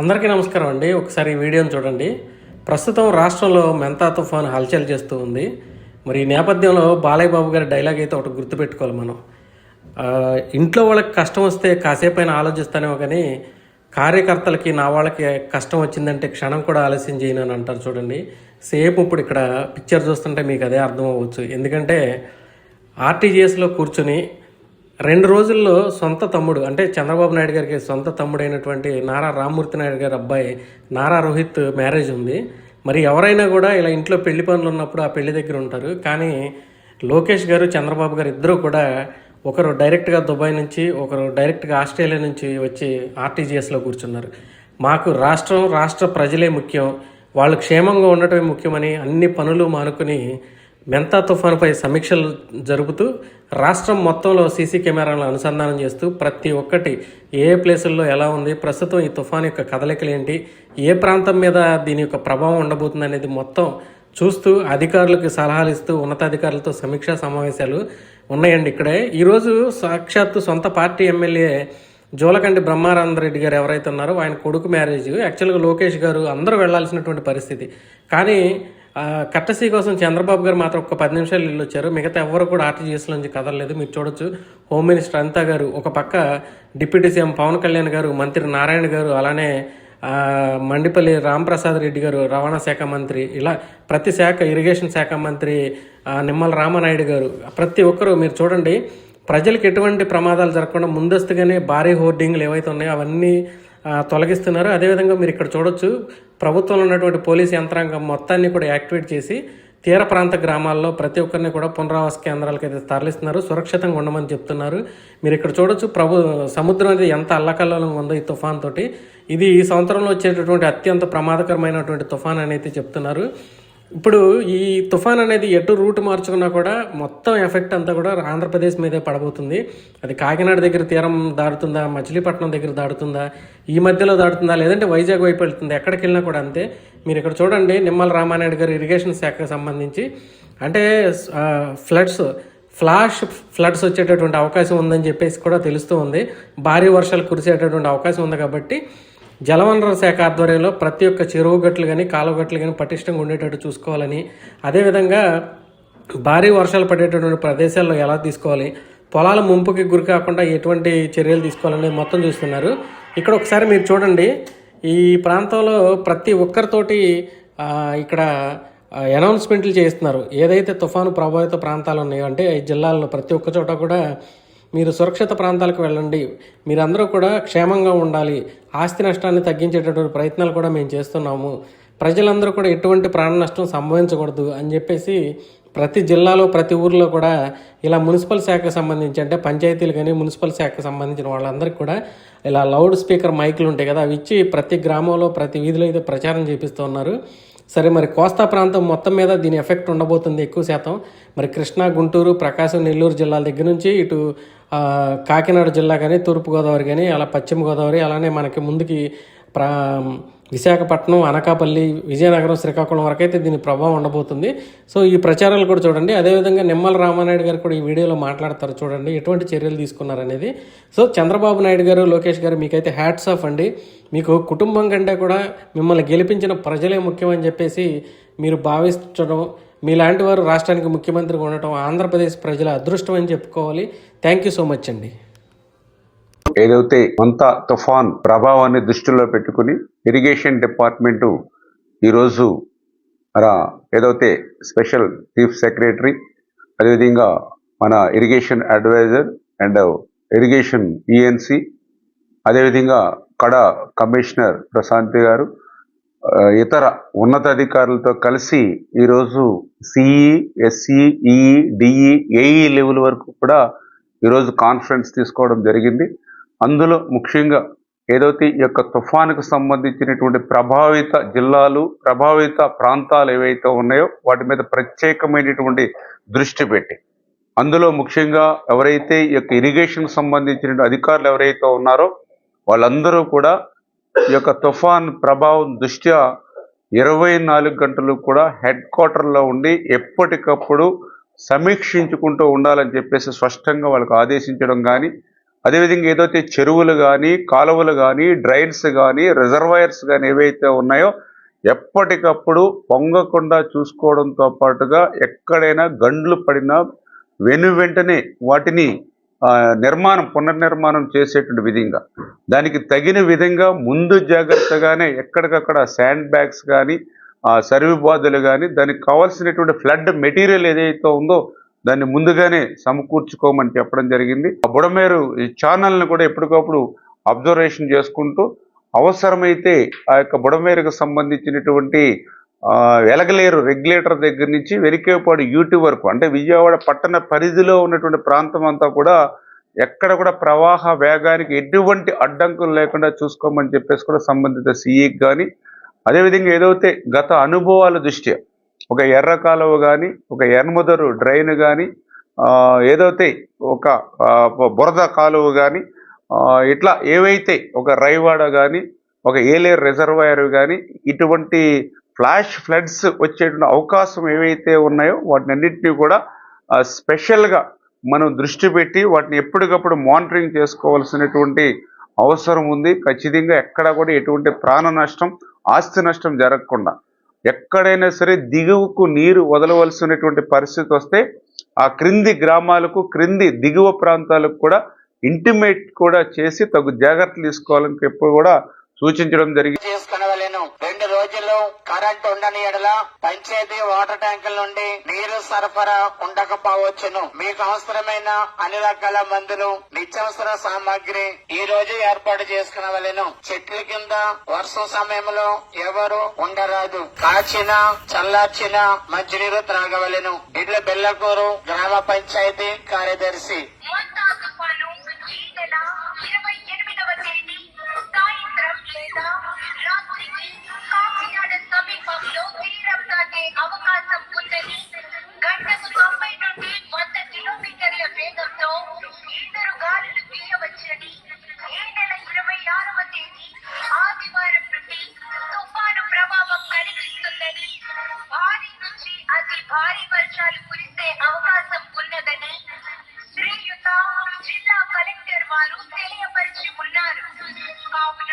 అందరికీ నమస్కారం అండి. ఒకసారి ఈ వీడియోని చూడండి. ప్రస్తుతం రాష్ట్రంలో మెంతా తుఫాను హల్చల్ చేస్తూ ఉంది. మరి ఈ నేపథ్యంలో బాలయ్య బాబు గారి డైలాగ్ అయితే ఒకటి గుర్తుపెట్టుకోవాలి మనం. ఇంట్లో వాళ్ళకి కష్టం వస్తే కాసేపైనా ఆలోచిస్తానేమో కానీ కార్యకర్తలకి నా వాళ్ళకి కష్టం వచ్చిందంటే క్షణం కూడా ఆలస్యం చేయను అని అంటారు చూడండి. సేపు ఇప్పుడు ఇక్కడ పిక్చర్ చూస్తుంటే మీకు అదే అర్థం అవ్వచ్చు. ఎందుకంటే ఆర్టీజీఎస్లో కూర్చుని రెండు రోజుల్లో సొంత తమ్ముడు అంటే చంద్రబాబు నాయుడు గారికి సొంత తమ్ముడైనటువంటి నారా రామ్మూర్తి నాయుడు గారి అబ్బాయి నారా రోహిత్ మ్యారేజ్ ఉంది. మరి ఎవరైనా కూడా ఇలా ఇంట్లో పెళ్ళి పనులు ఉన్నప్పుడు ఆ పెళ్ళి దగ్గర ఉంటారు. కానీ లోకేష్ గారు చంద్రబాబు గారు ఇద్దరు కూడా ఒకరు డైరెక్ట్గా దుబాయ్ నుంచి ఒకరు డైరెక్ట్గా ఆస్ట్రేలియా నుంచి వచ్చి ఆర్టీజీఎస్లో కూర్చున్నారు. మాకు రాష్ట్రం రాష్ట్ర ప్రజలే ముఖ్యం. వాళ్ళు క్షేమంగా ఉండటమే ముఖ్యమని అన్ని పనులు మానుకుని మెంతా తుఫానుపై సమీక్షలు జరుపుతూ రాష్ట్రం మొత్తంలో సీసీ కెమెరాలను అనుసంధానం చేస్తూ ప్రతి ఒక్కటి ఏ ప్లేసుల్లో ఎలా ఉంది ప్రస్తుతం ఈ తుఫాన్ యొక్క కదలికలు ఏంటి ఏ ప్రాంతం మీద దీని యొక్క ప్రభావం ఉండబోతుంది అనేది మొత్తం చూస్తూ అధికారులకు సలహాలు ఇస్తూ ఉన్నతాధికారులతో సమీక్షా సమావేశాలు ఉన్నాయండి ఇక్కడే. ఈరోజు సాక్షాత్తు సొంత పార్టీ ఎమ్మెల్యే జోలకండి బ్రహ్మానందరెడ్డి గారు ఎవరైతే ఉన్నారో ఆయన కొడుకు మ్యారేజ్. యాక్చువల్గా లోకేష్ గారు అందరూ వెళ్ళాల్సినటువంటి పరిస్థితి. కానీ కట్టసీ కోసం చంద్రబాబు గారు మాత్రం ఒక పది నిమిషాలు ఇల్లు వచ్చారు. మిగతా ఎవరు కూడా ఆర్టీజీఎస్లో నుంచి కదలలేదు. మీరు చూడొచ్చు. హోమ్ మినిస్టర్ అనితా గారు ఒక పక్క డిప్యూటీ సీఎం పవన్ కళ్యాణ్ గారు మంత్రి నారాయణ గారు అలానే మండిపల్లి రామప్రసాద్ రెడ్డి గారు రవాణా శాఖ మంత్రి ఇలా ప్రతి శాఖ ఇరిగేషన్ శాఖ మంత్రి నిమ్మల రామనాయుడు గారు ప్రతి ఒక్కరూ మీరు చూడండి. ప్రజలకు ఎటువంటి ప్రమాదాలు జరగకుండా ముందస్తుగానే భారీ హోర్డింగ్లు ఏవైతే ఉన్నాయో అవన్నీ తొలగిస్తున్నారు. అదేవిధంగా మీరు ఇక్కడ చూడొచ్చు ప్రభుత్వంలో ఉన్నటువంటి పోలీస్ యంత్రాంగం మొత్తాన్ని కూడా యాక్టివేట్ చేసి తీర ప్రాంత గ్రామాల్లో ప్రతి ఒక్కరిని కూడా పునరావాస కేంద్రాలకు అయితే తరలిస్తున్నారు. సురక్షితంగా ఉండమని చెప్తున్నారు. మీరు ఇక్కడ చూడొచ్చు ప్రభు సముద్రం అనేది ఎంత అల్లకల్లోలంగా ఉందో ఈ తుఫాన్ తోటి. ఇది ఈ సంవత్సరంలో వచ్చేటటువంటి అత్యంత ప్రమాదకరమైనటువంటి తుఫాన్ అని అయితే చెప్తున్నారు. ఇప్పుడు ఈ తుఫాన్ అనేది ఎటు రూట్ మార్చుకున్నా కూడా మొత్తం ఎఫెక్ట్ అంతా కూడా ఆంధ్రప్రదేశ్ మీదే పడబోతుంది. అది కాకినాడ దగ్గర తీరం దాడుతుందా మచిలీపట్నం దగ్గర దాడుతుందా ఈ మధ్యలో దాడుతుందా లేదంటే వైజాగ్ వైపు వెళ్తుందా? ఎక్కడికి వెళ్ళినా కూడా అంతే. మీరు ఇక్కడ చూడండి నిమ్మల రామానాయుడు గారు ఇరిగేషన్ శాఖకు సంబంధించి. అంటే ఫ్లడ్స్ ఫ్లాష్ ఫ్లడ్స్ వచ్చేటటువంటి అవకాశం ఉందని చెప్పేసి కూడా తెలుస్తూ ఉంది. భారీ వర్షాలు కురిసేటటువంటి అవకాశం ఉంది కాబట్టి జలవనరుల శాఖ ఆధ్వర్యంలో ప్రతి ఒక్క చెరువు గట్లు కానీ కాలువ గట్లు కానీ పటిష్టంగా ఉండేటట్టు చూసుకోవాలని అదేవిధంగా భారీ వర్షాలు పడేటటువంటి ప్రదేశాల్లో ఎలా తీసుకోవాలి పొలాల ముంపుకి గురి కాకుండా ఎటువంటి చర్యలు తీసుకోవాలనేది మొత్తం చూస్తున్నారు. ఇక్కడ ఒకసారి మీరు చూడండి ఈ ప్రాంతంలో ప్రతి ఒక్కరితోటి ఇక్కడ అనౌన్స్మెంట్లు చేస్తున్నారు ఏదైతే తుఫాను ప్రభావిత ప్రాంతాలు ఉన్నాయో అంటే ఈ జిల్లాల్లో ప్రతి ఒక్క చోట కూడా మీరు సురక్షిత ప్రాంతాలకు వెళ్ళండి. మీరందరూ కూడా క్షేమంగా ఉండాలి. ఆస్తి నష్టాన్ని తగ్గించేటటువంటి ప్రయత్నాలు కూడా మేము చేస్తున్నాము. ప్రజలందరూ కూడా ఎటువంటి ప్రాణ నష్టం సంభవించకూడదు అని చెప్పేసి ప్రతి జిల్లాలో ప్రతి ఊర్లో కూడా ఇలా మున్సిపల్ శాఖకు సంబంధించి అంటే పంచాయతీలు కానీ మున్సిపల్ శాఖకు సంబంధించిన వాళ్ళందరికీ కూడా ఇలా లౌడ్ స్పీకర్ మైకులు ఉంటాయి కదా అవి ఇచ్చి ప్రతి గ్రామంలో ప్రతి వీధిలో అయితే ప్రచారం చేపిస్తూ ఉన్నారు. సరే మరి కోస్తా ప్రాంతం మొత్తం మీద దీని ఎఫెక్ట్ ఉండబోతుంది ఎక్కువ శాతం. మరి కృష్ణా గుంటూరు ప్రకాశం నెల్లూరు జిల్లాల దగ్గర నుంచి ఇటు కాకినాడ జిల్లా కానీ తూర్పుగోదావరి కానీ అలా పశ్చిమ గోదావరి అలానే మనకి ముందుకి ప్రా విశాఖపట్నం అనకాపల్లి విజయనగరం శ్రీకాకుళం వరకు అయితే దీని ప్రభావం ఉండబోతుంది. సో ఈ ప్రచారాలు కూడా చూడండి. అదేవిధంగా నిమ్మల రామానాయుడు గారు కూడా ఈ వీడియోలో మాట్లాడతారు చూడండి. ఎటువంటి చర్యలు తీసుకున్నారనేది. సో చంద్రబాబు నాయుడు గారు లోకేష్ గారు మీకైతే హ్యాట్స్ ఆఫ్ అండి. మీకు కుటుంబం కంటే కూడా మిమ్మల్ని గెలిపించిన ప్రజలే ముఖ్యమని చెప్పేసి మీరు భావించడం మీలాంటి వారు రాష్ట్రానికి ముఖ్యమంత్రిగా ఉండటం ఆంధ్రప్రదేశ్ ప్రజల అదృష్టం అని చెప్పుకోవాలి. థ్యాంక్ యూ సో మచ్ అండి. ఏదైతే కొంత తుఫాన్ ప్రభావాన్ని దృష్టిలో పెట్టుకుని ఇరిగేషన్ డిపార్ట్మెంటు ఈరోజు అలా ఏదైతే స్పెషల్ చీఫ్ సెక్రటరీ అదేవిధంగా మన irrigation adviser and irrigation ENC అదేవిధంగా కడ కమిషనర్ ప్రశాంతి గారు ఇతర ఉన్నతాధికారులతో కలిసి ఈరోజు CE SE EE DE AE level వరకు కూడా ఈరోజు కాన్ఫరెన్స్ తీసుకోవడం జరిగింది. అందులో ముఖ్యంగా ఏదైతే ఈ యొక్క తుఫానుకు సంబంధించినటువంటి ప్రభావిత జిల్లాలు ప్రభావిత ప్రాంతాలు ఏవైతే ఉన్నాయో వాటి మీద ప్రత్యేకమైనటువంటి దృష్టి పెట్టి అందులో ముఖ్యంగా ఎవరైతే ఈ యొక్క ఇరిగేషన్కి సంబంధించిన అధికారులు ఎవరైతే ఉన్నారో వాళ్ళందరూ కూడా ఈ యొక్క తుఫాన్ ప్రభావం దృష్ట్యా ఇరవై నాలుగు గంటలు కూడా హెడ్ క్వార్టర్లో ఉండి ఎప్పటికప్పుడు సమీక్షించుకుంటూ ఉండాలని చెప్పేసి స్పష్టంగా వాళ్ళకు ఆదేశించడం కానీ అదేవిధంగా ఏదైతే చెరువులు కానీ కాలువలు కానీ డ్రైన్స్ కానీ రిజర్వాయర్స్ కానీ ఏవైతే ఉన్నాయో ఎప్పటికప్పుడు పొంగకుండా చూసుకోవడంతో పాటుగా ఎక్కడైనా గండ్లు పడినా వెను వెంటనే వాటిని నిర్మాణం పునర్నిర్మాణం చేసేటువంటి విధంగా. దానికి తగిన విధంగా ముందు జాగ్రత్తగానే ఎక్కడికక్కడ శాండ్ బ్యాగ్స్ కానీ ఆ సర్వి బాధలు కానీ దానికి కావాల్సినటువంటి ఫ్లడ్ మెటీరియల్ ఏదైతే ఉందో దాన్ని ముందుగానే సమకూర్చుకోమని చెప్పడం జరిగింది. ఆ బుడమేరు ఈ ఛానల్ని కూడా ఎప్పటికప్పుడు అబ్జర్వేషన్ చేసుకుంటూ అవసరమైతే ఆ యొక్క బుడమేరుకు సంబంధించినటువంటి వెలగలేరు రెగ్యులేటర్ దగ్గర నుంచి వెరికేపాడు యూటీ వరకు అంటే విజయవాడ పట్టణ పరిధిలో ఉన్నటువంటి ప్రాంతం అంతా కూడా ఎక్కడ కూడా ప్రవాహ వేగానికి ఎటువంటి అడ్డంకులు లేకుండా చూసుకోమని చెప్పేసి కూడా సంబంధిత సీఈకి కానీ అదేవిధంగా ఏదైతే గత అనుభవాల దృష్ట్యా ఒక ఎర్ర కాలువ కానీ ఒక ఎర్మదరు డ్రైన్ కానీ ఏదైతే ఒక బురద కాలువ కానీ ఇట్లా ఏవైతే ఒక రైవాడ కానీ ఒక ఏలేరు రిజర్వాయర్ కానీ ఇటువంటి ఫ్లాష్ ఫ్లడ్స్ వచ్చేటువంటి అవకాశం ఏవైతే ఉన్నాయో వాటిని అన్నింటినీ కూడా స్పెషల్గా మనం దృష్టి పెట్టి వాటిని ఎప్పటికప్పుడు మానిటరింగ్ చేసుకోవాల్సినటువంటి అవసరం ఉంది. ఖచ్చితంగా ఎక్కడ కూడా ఎటువంటి ప్రాణ నష్టం ఆస్తి నష్టం జరగకుండా ఎక్కడైనా సరే దిగువకు నీరు వదలవలసినటువంటి పరిస్థితి వస్తే ఆ క్రింది గ్రామాలకు క్రింది దిగువ ప్రాంతాలకు కూడా ఇంటిమేట్ కూడా చేసి తగు జాగ్రత్తలు తీసుకోవాలని చెప్పి కూడా సూచించడం జరిగింది కరెంట్ ఉండని ఎడల పంచాయతీ వాటర్ ట్యాంకుల నుండి నీరు సరఫరా ఉండకపోవచ్చును. మీకు అవసరమైన అన్ని రకాల మందులు నిత్యావసర సామాగ్రి ఈ రోజు ఏర్పాటు చేసుకునవలెను. చెట్ల కింద వర్షం సమయంలో ఎవరు ఉండరాదు. కాచిన చల్లార్చిన మంచినీరు త్రాగవలెను. ఇడ్ల బెల్లకూరు గ్రామ పంచాయతీ కార్యదర్శి. సమీపంలో తీరం అవకాశం ఉందని గంటకు తొంభై నుండి వంద కిలోమీటర్ల వేగంతో ఈదురు గాలులు వీయవచ్చని ఈ నెల ఇరవై ఆరవ తేదీ ఆదివారం నుండి తుఫాను ప్రభావం కలిగిస్తుందని భారీ నుంచి అతి భారీ వర్షాలు కురిసే అవకాశం ఉన్నదని శ్రీయుత జిల్లా కలెక్టర్ వారు తెలియపరిచి ఉన్నారు. కావున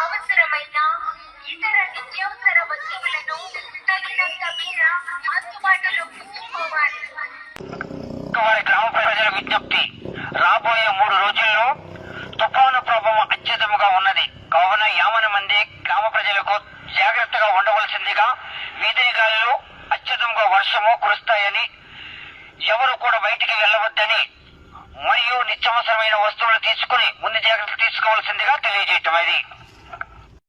అవసరమైన ఇతర నిత్యావసర వస్తువులను తగినంత మేర అందుబాటులో ఉంచుకోవాలి. వారి గ్రామ ప్రజల విజ్ఞప్తి. రాబోయే మూడు రోజుల్లో తుఫాను ప్రభావం అత్యధికంగా ఉన్నది. కావున యావన మంది గ్రామ ప్రజలకు జాగ్రత్తగా ఉండవలసిందిగా వీధి గాలులు అత్యధికంగా వర్షము కురుస్తాయని ఎవరు కూడా బయటికి వెళ్ళవద్దని మరియు నిత్యావసరమైన వస్తువులు తీసుకుని ముందు జాగ్రత్తలు తీసుకోవాల్సిందిగా తెలియజేయటం అది